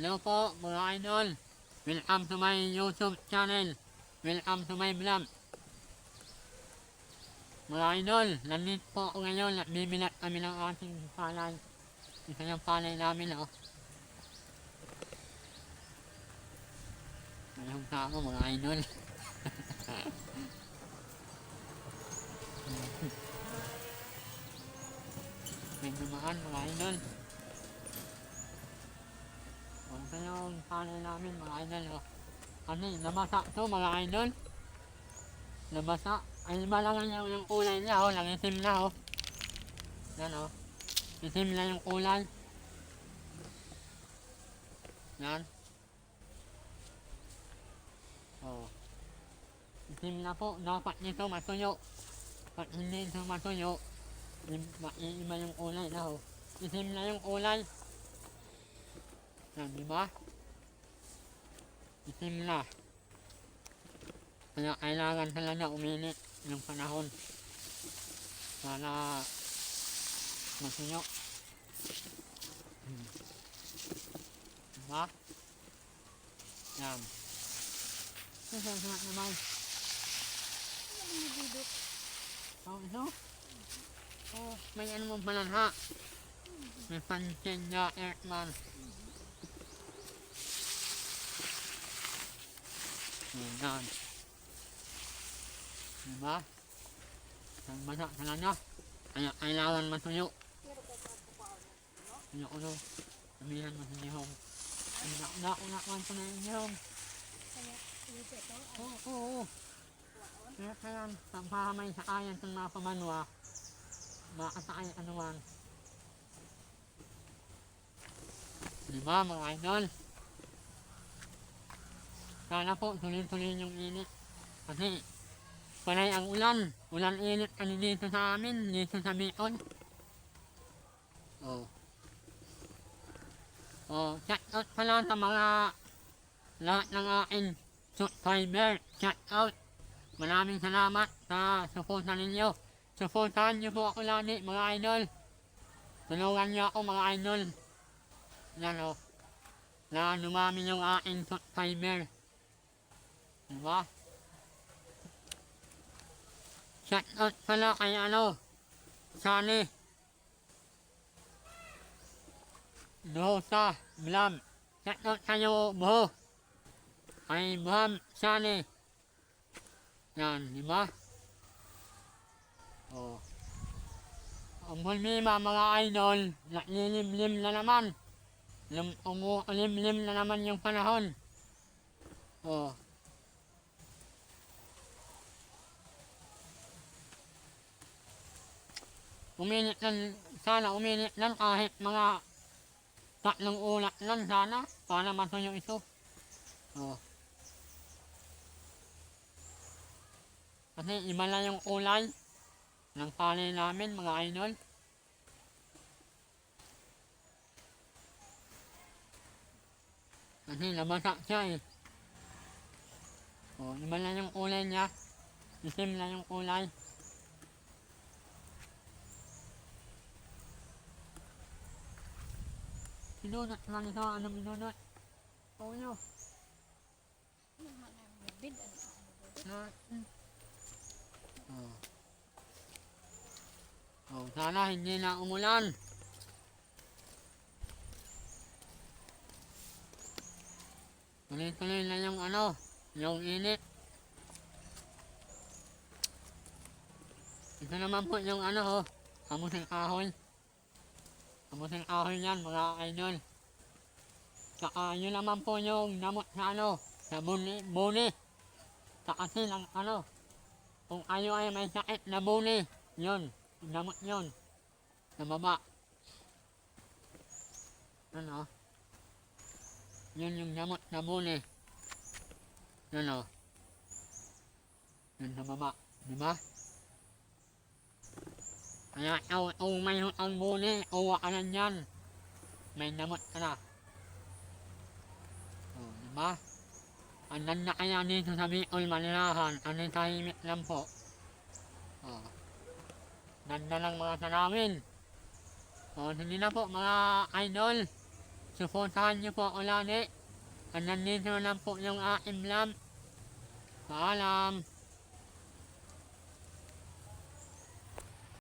Hello po mga idol. Welcome to my YouTube channel. Welcome to my vlog. Mga idol, nandito po ako ngayon at bibilat kami ng ating palay. Isa yung palay namin oh. Ka ako mga idol. May dumaan mga idol. Ito yung palay namin mga idol oh. Yun, nabasa to mga idol. Nabasa. Ay malaga niya yung kulay niya oh, nangitim na oh. Yan oh. Itim na yung kulay. Yan. Oh. Itim na po, dapat nito matuyo. Pag hindi ito matuyo, maiiba yung kulay na oh. Itim na yung kulay. Yan, di ba? Itim na. Kaya kailangan talaga uminit yung panahon. Para matuyo. Hmm. Diba? Yan. Sasasama naman. Oh, ito? Oh, may ano mo pala ha? May pansin na Ekman. Yan. Diba? Ang basa talaga. Kaya kailangan matuyo. Ano ko no? Sabihan mo sa nihong. Ay, na, na, na, na, ko na yung nihong. Oo, oo, oo. Kaya kaya, pampahamay sa ayan ng mga pamanwa, makasakay anuman. Diba mga idol? Sana po tuloy-tuloy yung init. Kasi panay ang ulan. Ulan init ano dito sa amin, dito sa Bicol. Oh. Oh, shout out pala sa mga lahat ng aking subscriber. Shout out. Maraming salamat sa suporta ninyo. Suportahan niyo po ako lagi mga idol. Tulungan niyo ako mga idol. Yan o. Na dumami yung aking subscriber. Diba? Shout out pala kay ano. Sani. Dosa. Blam. Shout out kayo buho. Kay Blam. Sani. Yan, di ba? Oh. Ang problema mga idol, naglilimlim na naman. Lim, umulimlim na naman yung panahon. Oh. Uminit lang, sana uminit lang kahit mga tatlong ulat lang sana para matuyo ito. Oh. Kasi iba na yung kulay ng palay namin mga idol. Kasi nabasa siya eh. Oh, iba na yung kulay niya. Isim na yung kulay. Sinunod lang ito. Anong minunod? Oo nyo. Na, Oh. Oh, sana hindi na umulan. Tuloy-tuloy na yung ano, yung init. Ito naman po yung ano, oh, kamusing kahoy. Kamusing kahoy yan, mga idol. Saka yun naman po yung namot sa ano, sa buni, buni. Sa kasi ng ano, kung kayo ay may sakit na buni, yun, gamot yun. Sa baba. Ano? Yun yung gamot na buni. Yun o. Yun sa baba. Di ba? Kaya ikaw, kung may ang buni, uwa ka na dyan. May gamot ka na. O, di ba? Andan na kaya dito sa Bicol, Manilahan. Ano tahimik lang po. Oh. Ganda lang mga sa namin. O, hindi na po mga idol. Suportahan niyo po ako lagi. At nandito na lang po yung aking vlog. Paalam.